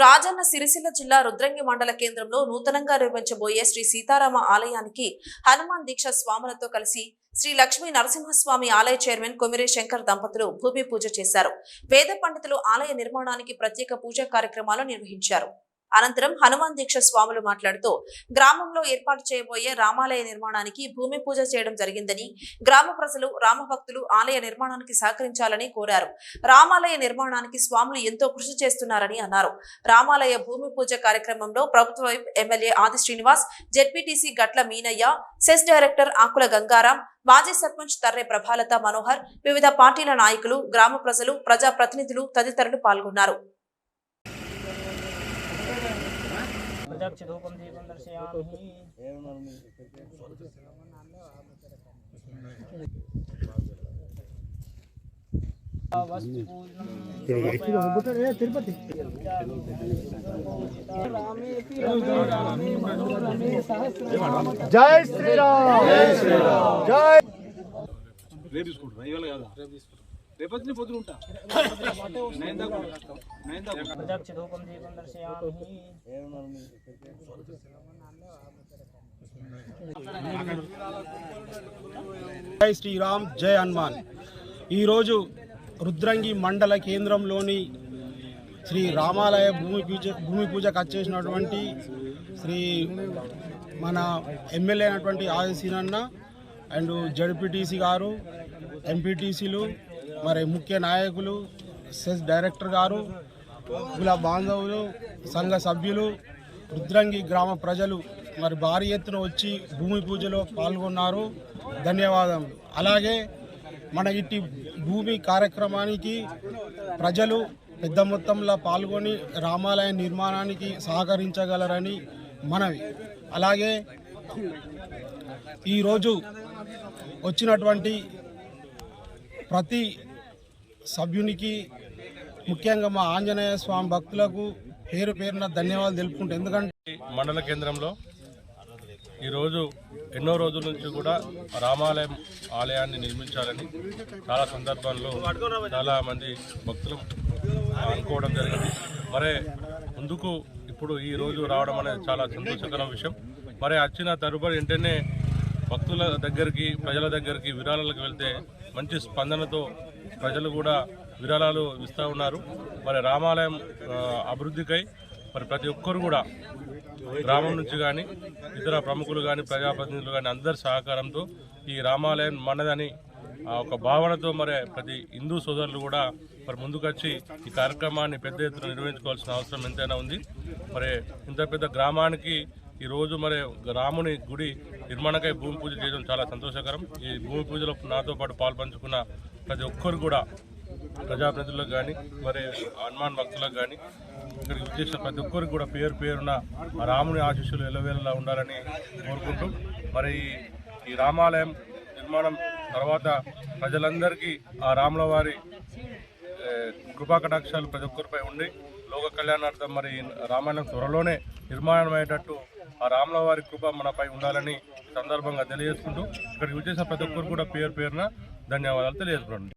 రాజన్న సిరిసిల్ల జిల్లా రుద్రంగి మండల కేంద్రంలో నూతనంగా నిర్మించబోయే శ్రీ సీతారామ ఆలయానికి హనుమాన్ దీక్ష స్వాములతో కలిసి శ్రీ లక్ష్మీ నరసింహస్వామి ఆలయ చైర్మన్ కొమిరే శంకర్ దంపతులు భూమి పూజ చేశారు. వేద పండితులు ఆలయ నిర్మాణానికి ప్రత్యేక పూజా కార్యక్రమాలు నిర్వహించారు. అనంతరం హనుమాన్ దీక్ష స్వాములు మాట్లాడుతూ గ్రామంలో ఏర్పాటు చేయబోయే రామాలయ నిర్మాణానికి భూమి పూజ చేయడం జరిగిందని గ్రామ ప్రజలు రామభక్తులు ఆలయ నిర్మాణానికి సహకరించాలని కోరారు. రామాలయ నిర్మాణానికి స్వాములు ఎంతో కృషి చేస్తున్నారని అన్నారు. రామాలయ భూమి పూజ కార్యక్రమంలో ప్రభుత్వ MLA Adi Srinivas ZPTC Gatla Meenaiah cess director Akula Gangaram మాజీ సర్పంచ్ తర్రె ప్రభాలత మనోహర్ వివిధ పార్టీల నాయకులు గ్రామ ప్రజలు ప్రజా ప్రతినిధులు తదితరులు పాల్గొన్నారు. ప్రదక్షిధూపం దీపం దర్శయామి వస్తు తిరుపతి రామేతి రమే రామే మనోరమే సహస్రనామ జై శ్రీరామ్ జై శ్రీరామ్ జై రేపు తీసుకుంటారా ఇవాళ కదా రేపు పొద్దున ఉంటా నైన్ దాకా. నైన్ దాకా జై శ్రీరామ్ జై హనుమాన్. ఈరోజు రుద్రంగి మండల కేంద్రంలోని శ్రీ రామాలయ భూమి పూజ భూమి పూజకు వచ్చేసినటువంటి శ్రీ మన ఎమ్మెల్యే అయినటువంటి ఆదిశీనన్న అండ్ జడ్పీటీసీ గారు ఎంపీటీసీలు మరి ముఖ్య నాయకులు సెస్ డైరెక్టర్ గారు కుల బాంధవులు సంఘ సభ్యులు రుద్రంగి గ్రామ ప్రజలు మరి భారీ ఎత్తున వచ్చి భూమి పూజలో పాల్గొన్నారు. ధన్యవాదములు అలాగే మన ఇట్టి భూమి కార్యక్రమానికి ప్రజలు పెద్ద మొత్తంలో పాల్గొని రామాలయ నిర్మాణానికి సహకరించగలరని మనవి. అలాగే ఈరోజు వచ్చినటువంటి ప్రతి సభ్యునికి ముఖ్యంగా మా ఆంజనేయ స్వామి భక్తులకు పేరు పేరున ధన్యవాదాలు తెలుపుకుంటే ఎందుకంటే మండల కేంద్రంలో ఈరోజు ఎన్నో రోజుల నుంచి కూడా రామాలయం ఆలయాన్ని నిర్మించాలని చాలా సందర్భాల్లో చాలా మంది భక్తులు అనుకోవడం జరిగింది. మరి ముందుకు ఇప్పుడు ఈ రోజు రావడం అనేది చాలా సంతోషకరం విషయం. మరి వచ్చిన తదుపరి వెంటనే భక్తుల దగ్గరికి ప్రజల దగ్గరికి విరాళాలకు వెళ్తే మంచి స్పందనతో ప్రజలు కూడా విరాళాలు ఇస్తూ ఉన్నారు. మరి రామాలయం అభివృద్ధికై మరి ప్రతి ఒక్కరు కూడా గ్రామం నుంచి కానీ ఇతర ప్రముఖులు కానీ ప్రజాప్రతినిధులు కానీ అందరి సహకారంతో ఈ రామాలయం మనదని ఆ ఒక భావనతో మరి ప్రతి హిందూ సోదరులు కూడా మరి ముందుకొచ్చి ఈ కార్యక్రమాన్ని పెద్ద ఎత్తున నిర్వహించుకోవాల్సిన అవసరం ఎంతైనా ఉంది. మరి ఇంత పెద్ద గ్రామానికి ఈరోజు మరి రాముని గుడి నిర్మాణకై భూమి పూజ చేయడం చాలా సంతోషకరం. ఈ భూమి పూజలో నాతో పాటు పాల్పంచుకున్న ప్రతి ఒక్కరు కూడా ప్రజాప్రతినిధులకు కానీ మరి హనుమాన్ భక్తులకు కానీ ఇక్కడికి విచ్చేసిన ప్రతి ఒక్కరికి కూడా పేరు పేరున రాముని ఆశీస్సులు ఎల్లవేళలా ఉండాలని కోరుకుంటూ మరి ఈ- ఈ రామాలయం నిర్మాణం తర్వాత ప్రజలందరికీ ఆ రాముల వారి ఏ, కృపా కటాక్షాలు ప్రతి ఒక్కరిపై ఉండి లోక కళ్యాణార్థం మరి రామాయణం త్వరలోనే నిర్మాణం అయ్యేటట్టు ఆ రాముల వారి కృప మనపై ఉండాలని సందర్భంగా తెలియజేసుకుంటూ ఇక్కడ విచ్చేసిన ప్రతి ఒక్కరు కూడా పేరు పేరున ధన్యవాదాలు తెలియజేసుకోండి